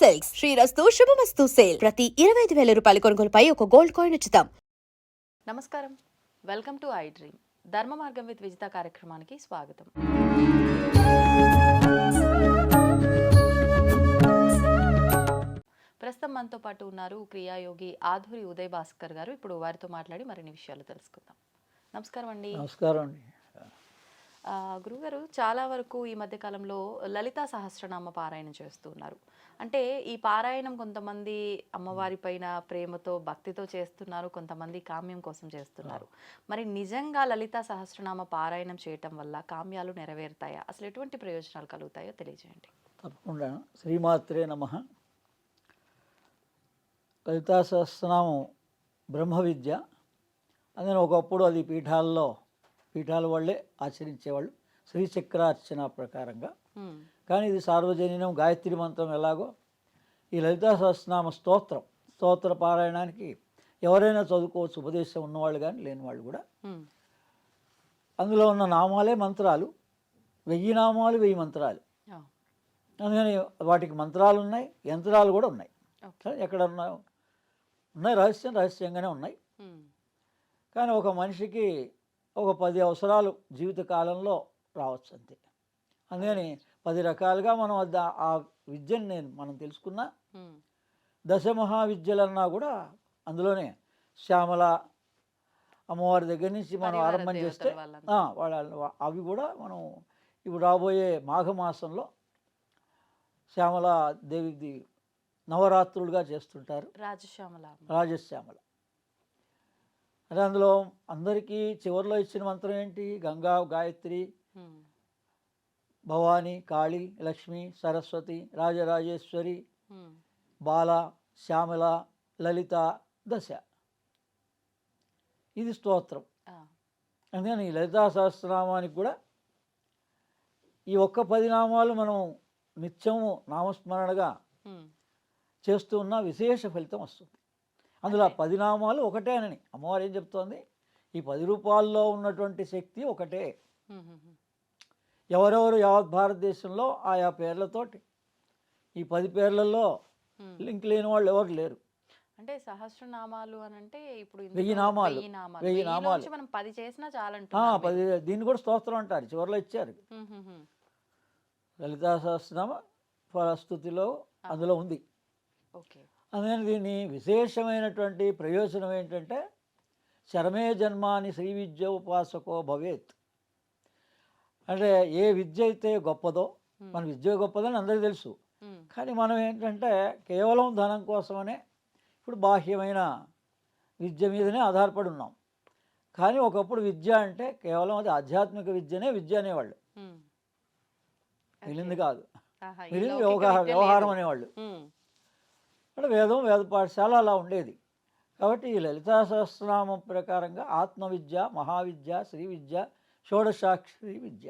Silks. శ్రీరస్తు శుభమస్తు sale. ప్రతి ఇరవై ఐదు వేల రూపాయల కొనుగోలుపై ఒక గోల్డ్ కాయిన్ ఉచితం. నమస్కారం. Welcome to I dream. ధర్మ మార్గం విత్ విజిత కార్యక్రమానికి స్వాగతం. ప్రస్తుతం మనతో పాటు ఉన్నారు క్రియాయోగి ఆధురి ఉదయ్ భాస్కర్ గారు. ఇప్పుడు వారితో మాట్లాడి మరిన్ని విషయాలు తెలుసుకుందాం. నమస్కారం అండి. నమస్కారం అండి. గురుగారు చాలా వరకు ఈ మధ్య కాలంలో లలితా సహస్రనామ పారాయణం చేస్తూ ఉన్నారు. అంటే ఈ పారాయణం కొంతమంది అమ్మవారి పైన ప్రేమతో భక్తితో చేస్తున్నారు కొంతమంది కామ్యం కోసం చేస్తున్నారు. మరి నిజంగా లలితా సహస్రనామ పారాయణం చేయటం వల్ల కామ్యాలు నెరవేరుతాయా? అసలు ఎటువంటి ప్రయోజనాలు కలుగుతాయో తెలియజేయండి. తప్పకుండా. శ్రీమాత్రే నమ. లలితా సహస్రనామం బ్రహ్మ విద్య అందుకని ఒకప్పుడు అది పీఠాల్లో పీఠాల వాళ్ళే ఆచరించేవాళ్ళు. శ్రీచక్రార్చన ప్రకారంగా. కానీ ఇది సార్వజనీనం గాయత్రి మంత్రం ఎలాగో. ఈ లలితా సహస్రనామ స్తోత్రం స్తోత్ర పారాయణానికి ఎవరైనా చదువుకోవచ్చు ఉపదేశం ఉన్నవాళ్ళు కానీ లేని వాళ్ళు కూడా. అందులో ఉన్న నామాలే మంత్రాలు. వెయ్యి నామాలు వెయ్యి మంత్రాలు. అందుకని వాటికి మంత్రాలు ఉన్నాయి యంత్రాలు కూడా ఉన్నాయి. ఎక్కడ ఉన్నాయో ఉన్నాయి? రహస్యం రహస్యంగానే ఉన్నాయి. కానీ ఒక మనిషికి ఒక పది అవసరాలు జీవిత కాలంలో రావచ్చు అంతే. అందుకని పది రకాలుగా మనం ఆ విద్యను నేను మనం తెలుసుకున్న దశ మహావిద్యలన్నా కూడా అందులోనే శ్యామల అమ్మవారి దగ్గర నుంచి మనం ఆరంభం చేస్తే వాళ్ళ అవి కూడా మనం ఇప్పుడు రాబోయే మాఘమాసంలో శ్యామల దేవిది నవరాత్రులుగా చేస్తుంటారు. రాజశ్యామల. రాజశ్యామల. అంటే అందులో అందరికీ చివరిలో ఇచ్చిన మంత్రం ఏంటి? గంగా గాయత్రి భవానీ కాళీ లక్ష్మి సరస్వతి రాజరాజేశ్వరి బాల శ్యామల లలిత దశ. ఇది స్తోత్రం. అందుకని ఈ లలితా సహస్రనామానికి కూడా ఈ ఒక్క పది నామాలు మనం నిత్యము నామస్మరణగా చేస్తూ ఉన్న విశేష ఫలితం వస్తుంది. అందులో పది నామాలు ఒకటేనని అమ్మవారు ఏం చెప్తోంది? ఈ పది రూపాయల్లో ఉన్నటువంటి శక్తి ఒకటే. ఎవరెవరు యావత్ భారతదేశంలో ఆయా పేర్లతోటి ఈ పది పేర్లలో. లింక్ లేని వాళ్ళు ఎవరు లేరు. అంటే సహస్రనామాలు అని అంటే ఇప్పుడు వెయ్యి నామాలు. వెయ్యి నామాలు. మనం పది చేసినా చాలంటున్నారు పది దీన్ని కూడా స్తోత్రం అంటారు. చివరిలో ఇచ్చారు. లలితా సహస్రనామ ఫలస్థుతిలో అందులో ఉంది. ఓకే. అందుకని దీన్ని విశేషమైనటువంటి ప్రయోజనం ఏంటంటే శరమే జన్మాని శ్రీ విద్య ఉపాసకో భవేత్. అంటే ఏ విద్య అయితే గొప్పదో మన విద్య గొప్పదని అందరికీ తెలుసు. కానీ మనం ఏంటంటే కేవలం ధనం కోసమనే ఇప్పుడు బాహ్యమైన విద్య మీదనే ఆధారపడి ఉన్నాం. కానీ ఒకప్పుడు విద్య అంటే కేవలం అది ఆధ్యాత్మిక విద్యనే విద్య అనేవాళ్ళు. మిగిలింది. కాదు. మిగిలింది వ్యవహారం వ్యవహారం. అనేవాళ్ళు. అంటే వేదం వేద పాఠశాల అలా ఉండేది. కాబట్టి ఈ లలితా సహస్రనామం ప్రకారంగా ఆత్మవిద్య మహావిద్య శ్రీ విద్య షోడశాక్షరి విద్య.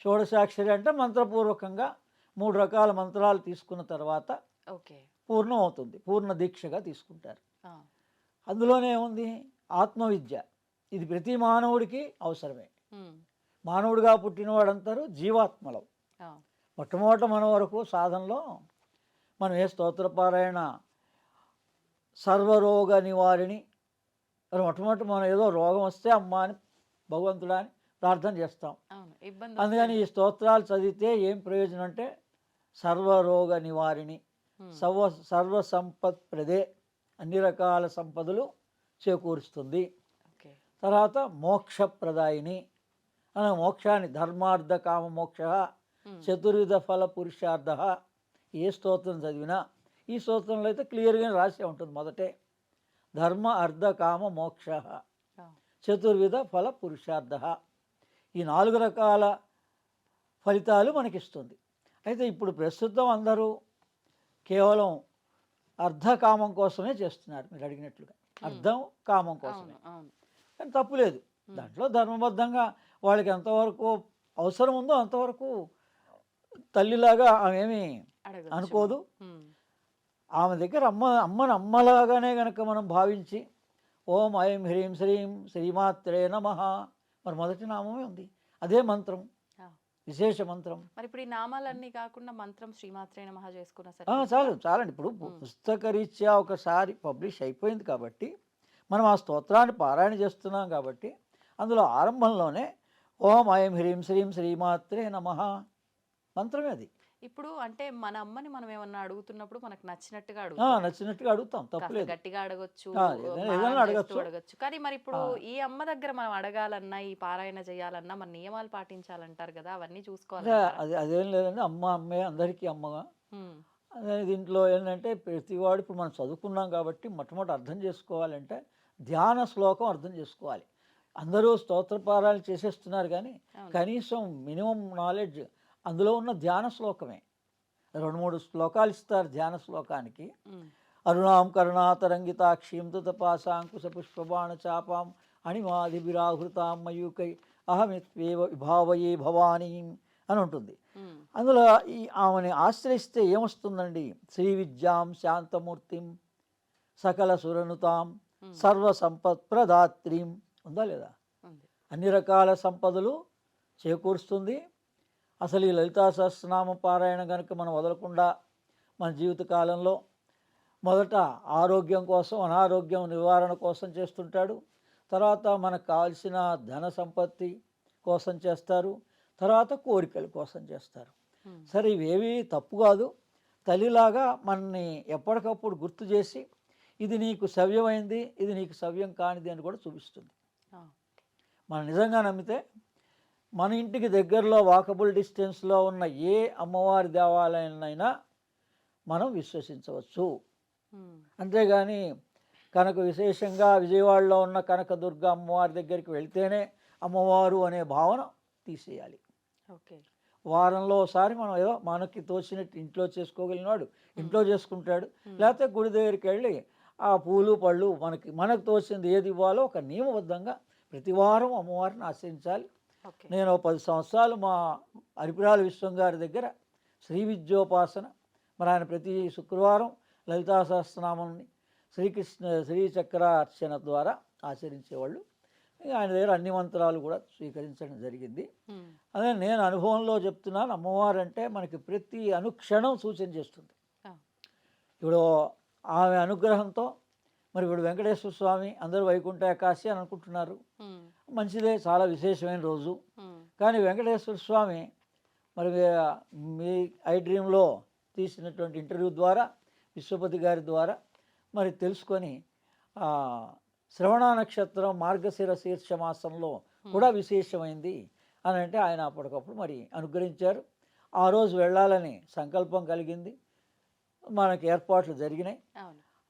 షోడశాక్షరి అంటే మంత్రపూర్వకంగా మూడు రకాల మంత్రాలు తీసుకున్న తర్వాత ఓకే. పూర్ణం అవుతుంది పూర్ణ దీక్షగా తీసుకుంటారు అందులోనే ఉంది ఆత్మవిద్య. ఇది ప్రతి మానవుడికి అవసరమే. మానవుడిగా పుట్టినవాడంతారు జీవాత్మలం. ఆ, మొట్టమొదట మన వరకు సాధనలో మనం ఏ స్తోత్రపారాయణ. సర్వరోగ నివారిణి. మొట్టమొదటి మనం ఏదో రోగం వస్తే అమ్మ అని భగవంతుడా అని ప్రార్థన చేస్తాం. అందుకని ఈ స్తోత్రాలు చదివితే ఏం ప్రయోజనం అంటే సర్వరోగ నివారిణి. సర్వ సర్వ సంపత్ ప్రదే అన్ని రకాల సంపదలు చేకూరుస్తుంది. తర్వాత మోక్షప్రదాయిని. అనే మోక్షాన్ని ధర్మార్థ కామ మోక్ష చతుర్విధ ఫల పురుషార్థ ఏ స్తోత్రం చదివినా ఈ స్తోత్రంలో అయితే క్లియర్గా రాసే ఉంటుంది మొదటే. ధర్మ అర్ధ కామ మోక్ష. చతుర్విధ ఫల పురుషార్థ. ఈ నాలుగు రకాల ఫలితాలు మనకిస్తుంది. అయితే ఇప్పుడు ప్రస్తుతం అందరూ కేవలం అర్ధకామం కోసమే చేస్తున్నారు మీరు అడిగినట్లుగా. అర్థం కామం కోసమే. కానీ తప్పులేదు దాంట్లో ధర్మబద్ధంగా వాళ్ళకి ఎంతవరకు అవసరం ఉందో అంతవరకు తల్లిలాగా ఆమె అనుకోదు. ఆమె దగ్గర అమ్మ అమ్మని అమ్మలాగానే గనక మనం భావించి ఓం ఐం హ్రీం శ్రీం శ్రీమాత్రే నమ. మరి మొదటి నామమే ఉంది. అదే మంత్రం. విశేష మంత్రం. మరి ఇప్పుడు ఈ నామాలన్నీ కాకుండా మంత్రం శ్రీమాత్రే నమః చేసుకున్న సరే చాలు చాలండి. ఇప్పుడు పుస్తక రీత్యా ఒకసారి పబ్లిష్ అయిపోయింది కాబట్టి మనం ఆ స్తోత్రాన్ని పారాయణ చేస్తున్నాం కాబట్టి అందులో ఆరంభంలోనే ఓం ఐం హ్రీం శ్రీం శ్రీమాత్రే నమ. మంత్రమే అది. ఇప్పుడు అంటే మన అమ్మని మనం ఏమన్నా అడుగుతున్నప్పుడు మనకు నచ్చినట్టుగా అడుగుతాం నచ్చినట్టుగా అడుగుతాం తప్పులేదు. గట్టిగా అడగొచ్చు అడగొచ్చు. అడగొచ్చు. కానీ మరి ఇప్పుడు. ఈ అమ్మ దగ్గర మనం అడగాలన్నా ఈ పారాయణ చేయాలన్నా మన నియమాలు పాటించాలంటారు కదా అవన్నీ చూసుకోవాలి అది అదేం లేదండి. అమ్మ అమ్మే అందరికీ అమ్మగా. అదే దీంట్లో ఏంటంటే ప్రతివాడు ఇప్పుడు మనం చదువుకున్నాం కాబట్టి మొట్టమొదటి అర్థం చేసుకోవాలంటే ధ్యాన శ్లోకం అర్థం చేసుకోవాలి. అందరూ స్తోత్రపారాయణ చేసేస్తున్నారు కానీ. కనీసం మినిమం నాలెడ్జ్ అందులో ఉన్న ధ్యాన శ్లోకమే. రెండు మూడు శ్లోకాలు ఇస్తారు ధ్యాన శ్లోకానికి. అరుణాం కరుణాతరంగితాక్షీం తపాశాంకుశ పుష్పబాణ చాపాం అణిమాదిభిరాహృతాం మయూకై అహమిత్వేవ విభావయే భవానీం అని ఉంటుంది. అందులో ఈ ఆమెని ఆశ్రయిస్తే ఏమొస్తుందండి? శ్రీ విద్యాం శాంతమూర్తిం సకల సురనుతాం సర్వ సంపత్ ప్రదాత్రీం ఉందా. లేదా అన్ని రకాల సంపదలు చేకూరుస్తుంది. అసలు ఈ లలితా సహస్రనామ పారాయణ కనుక మనం వదలకుండా మన జీవిత కాలంలో మొదట ఆరోగ్యం కోసం అనారోగ్యం నివారణ కోసం చేస్తుంటాడు. తర్వాత మనకు కావాల్సిన ధన సంపత్తి కోసం చేస్తారు. తర్వాత కోరికల కోసం చేస్తారు. సరే ఇవేవి తప్పు కాదు. తల్లిలాగా మనని ఎప్పటికప్పుడు గుర్తు చేసి ఇది నీకు సవ్యమైంది ఇది నీకు సవ్యం కానిది అని కూడా చూపిస్తుంది. మనం నిజంగా నమ్మితే మన ఇంటికి దగ్గరలో వాకబుల్ డిస్టెన్స్లో ఉన్న ఏ అమ్మవారి దేవాలయాన్నైనా మనం విశ్వసించవచ్చు. అంతేగాని కనుక విశేషంగా విజయవాడలో ఉన్న కనకదుర్గ అమ్మవారి దగ్గరికి వెళ్తేనే అమ్మవారు అనే భావన తీసేయాలి. ఓకే. వారంలో ఒకసారి మనం ఏదో మనకి తోచినట్టు ఇంట్లో చేసుకోగలిగినాడు ఇంట్లో చేసుకుంటాడు. లేకపోతే గుడి దగ్గరికి వెళ్ళి ఆ పూలు పళ్ళు మనకి మనకు తోచింది ఏది ఇవ్వాలో ఒక నియమబద్ధంగా ప్రతి వారం అమ్మవారిని ఆశ్రయించాలి. నేను పది సంవత్సరాలు మా అరిపిరాల విశ్వం గారి దగ్గర శ్రీ విద్యోపాసన మరి ఆయన ప్రతి శుక్రవారం లలితా సహస్రనామాన్ని శ్రీకృష్ణ శ్రీచక్ర అర్చన ద్వారా ఆచరించేవాళ్ళు ఆయన దగ్గర అన్ని మంత్రాలు కూడా స్వీకరించడం జరిగింది. అదే నేను అనుభవంలో చెప్తున్నాను అమ్మవారు అంటే మనకి ప్రతి అనుక్షణం సూచన చేస్తుంది. ఇప్పుడు ఆమె అనుగ్రహంతో మరి ఇప్పుడు వెంకటేశ్వర స్వామి అందరూ వైకుంఠ ఏకాశి అని అనుకుంటున్నారు. మంచిదే చాలా విశేషమైన రోజు. కానీ వెంకటేశ్వర స్వామి మరి మీ ఐ డ్రీమ్లో తీసినటువంటి ఇంటర్వ్యూ ద్వారా విశ్వపతి గారి ద్వారా మరి తెలుసుకొని శ్రవణ నక్షత్రం మార్గశిర శీర్ష మాసంలో కూడా విశేషమైంది అని అంటే ఆయన అప్పటికప్పుడు మరి అనుగ్రహించారు. ఆ రోజు వెళ్ళాలని సంకల్పం కలిగింది. మనకి ఏర్పాట్లు జరిగినాయి.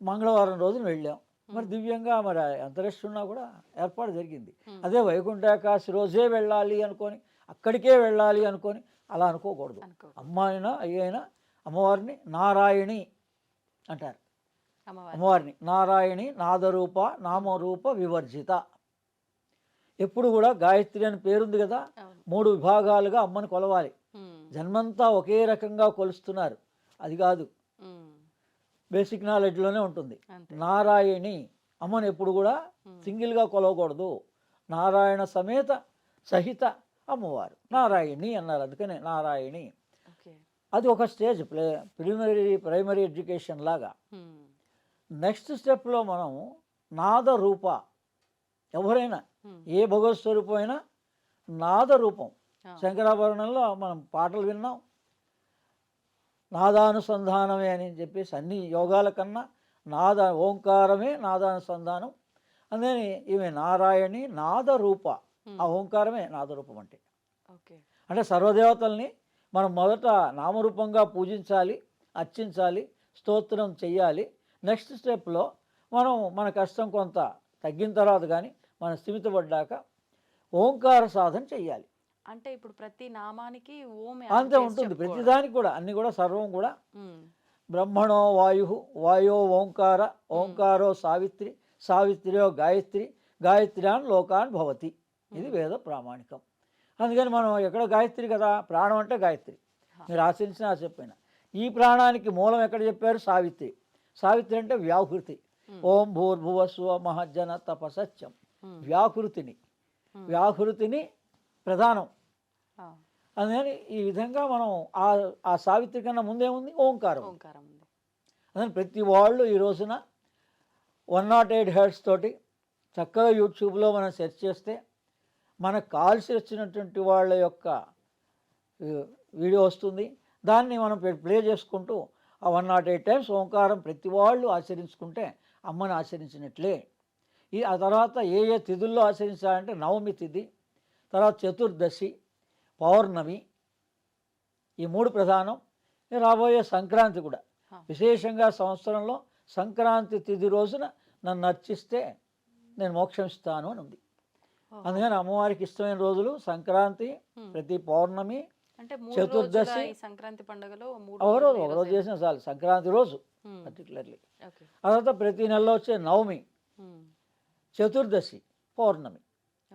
మంగళవారం రోజున వెళ్ళాం. మరి దివ్యంగా మరి ఉన్నా కూడా ఏర్పాటు జరిగింది. అదే వైకుంఠ ఏకాశి రోజే వెళ్ళాలి అనుకొని అక్కడికే వెళ్ళాలి అనుకొని అలా అనుకోకూడదు. అనుకో అమ్మ అయినా అయ్యైనా అమ్మవారిని నారాయణి అంటారు. అమ్మవారి అమ్మవారిని నారాయణి నాదరూప నామరూప వివర్జిత. ఎప్పుడు కూడా గాయత్రి అని పేరుంది కదా మూడు విభాగాలుగా అమ్మని కొలవాలి. జన్మంతా ఒకే రకంగా కొలుస్తున్నారు. అది కాదు. బేసిక్ నాలెడ్జ్లోనే ఉంటుంది. నారాయణి అమ్మని ఎప్పుడు కూడా సింగిల్గా కొలవకూడదు. నారాయణ సమేత సహిత అమ్మవారు. నారాయణి అన్నారు. అందుకనే నారాయణి. అది ఒక stage play preliminary primary education లాగా. నెక్స్ట్ స్టెప్లో మనం నాద రూప ఎవరైనా. ఏ భగవత్ స్వరూపం అయినా నాద రూపం. శంకరాభరణంలో మనం పాటలు విన్నాం. నాదానుసంధానమే అని చెప్పేసి అన్ని యోగాల కన్నా నాద ఓంకారమే నాదానుసంధానం. అందుకని ఈమె నారాయణి నాద రూప ఆ ఓంకారమే నాదరూపం అంటే. ఓకే. అంటే సర్వదేవతల్ని మనం మొదట నామరూపంగా పూజించాలి అర్చించాలి స్తోత్రం చెయ్యాలి. నెక్స్ట్ స్టెప్లో మనం మన కష్టం కొంత తగ్గిన తర్వాత కానీ మనం స్థిమితపడ్డాక ఓంకార సాధన చెయ్యాలి. అంటే ఇప్పుడు ప్రతి నామానికి ఓం అంతే ఉంటుంది. ప్రతిదానికి కూడా అన్ని కూడా సర్వం కూడా బ్రహ్మణో వాయు వాయో ఓంకార ఓంకారో సావిత్రి సావిత్రియో గాయత్రి గాయత్ర్యాన్ లోకాన్ భవతి. ఇది వేద ప్రామాణికం. అందుకని మనం ఎక్కడ గాయత్రి కదా? ప్రాణం అంటే గాయత్రి. మీరు ఆచరించినా చెప్పిన ఈ ప్రాణానికి మూలం ఎక్కడ చెప్పారు? సావిత్రి. సావిత్రి అంటే వ్యాహృతి. ఓం భూర్భువ స్వ మహజ్జన తపసత్యం వ్యాహృతిని. వ్యాహృతిని ప్రధానం. అందుకని ఈ విధంగా మనం ఆ ఆ సావిత్రి కన్నా ముందేముంది ఓంకారం. ఓంకారం ఉంది. అందుకని ప్రతి వాళ్ళు ఈ రోజున వన్ నాట్ ఎయిట్ హెడ్స్ తోటి చక్కగా యూట్యూబ్లో మనం సెర్చ్ చేస్తే మనకు కాల్సి వచ్చినటువంటి వాళ్ళ యొక్క వీడియో వస్తుంది. దాన్ని మనం ప్లే చేసుకుంటూ ఆ వన్ నాట్ ఎయిట్ టైమ్స్ ఓంకారం ప్రతి వాళ్ళు ఆచరించుకుంటే అమ్మని ఆచరించినట్లే. ఈ ఆ తర్వాత ఏ ఏ తిథుల్లో ఆచరించాలంటే నవమి తిథి. తర్వాత చతుర్దశి పౌర్ణమి ఈ మూడు ప్రధానం రాబోయే సంక్రాంతి కూడా. విశేషంగా సంవత్సరంలో సంక్రాంతి తిథి రోజున నన్ను అర్చిస్తే నేను మోక్షం ఇస్తాను అని ఉంది. అందుకని అమ్మవారికి ఇష్టమైన రోజులు సంక్రాంతి. ప్రతి పౌర్ణమి చతుర్దశి. సంక్రాంతి పండుగలో మూడు ఒక రోజు రోజులు ఒక ఈ రోజు రోజే. చేసిన చాలు సంక్రాంతి రోజు పర్టికులర్లీ ఆ తర్వాత ప్రతి నెలలో వచ్చే నవమి చతుర్దశి పౌర్ణమి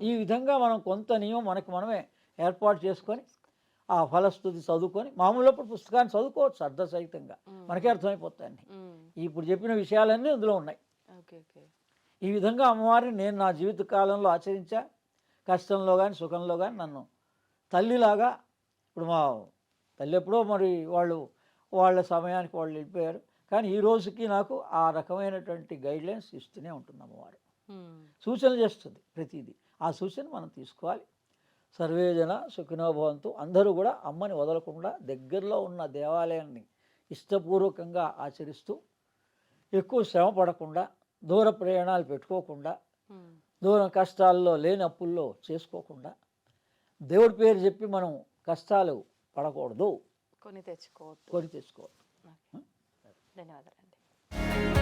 ఈ విధంగా మనం కొంత నియమం మనకు మనమే ఏర్పాటు చేసుకొని ఆ ఫలస్థుతి చదువుకొని మామూలు అప్పుడు పుస్తకాన్ని చదువుకోవచ్చు అర్థ సహితంగా ఉమ్, మనకే అర్థమైపోతాయి అన్ని ఉమ్, ఇప్పుడు చెప్పిన విషయాలన్నీ అందులో ఉన్నాయి. Okay okay. ఈ విధంగా అమ్మవారిని నేను నా జీవిత కాలంలో ఆచరించా. కష్టంలో కానీ సుఖంలో కానీ నన్ను తల్లిలాగా ఇప్పుడు మా తల్లి ఎప్పుడో మరి వాళ్ళు వాళ్ళ సమయానికి వాళ్ళు వెళ్ళిపోయారు. కానీ ఈ రోజుకి నాకు ఆ రకమైనటువంటి గైడ్లైన్స్ ఇస్తూనే ఉంటుంది అమ్మవారు సూచనలు చేస్తుంది ప్రతిదీ. ఆ సూచన మనం తీసుకోవాలి. సర్వేజన సుఖినోభవంతు అందరూ కూడా అమ్మని వదలకుండా దగ్గరలో ఉన్న దేవాలయాన్ని ఇష్టపూర్వకంగా ఆచరిస్తూ ఎక్కువ శ్రమ పడకుండా దూర ప్రయాణాలు పెట్టుకోకుండా దూరం కష్టాల్లో లేని అప్పుల్లో చేసుకోకుండా దేవుడి పేరు చెప్పి మనం కష్టాలు పడకూడదు. కొని తెచ్చుకోవద్దు. కొని తెచ్చుకోవద్దు. ధన్యవాదాలండి.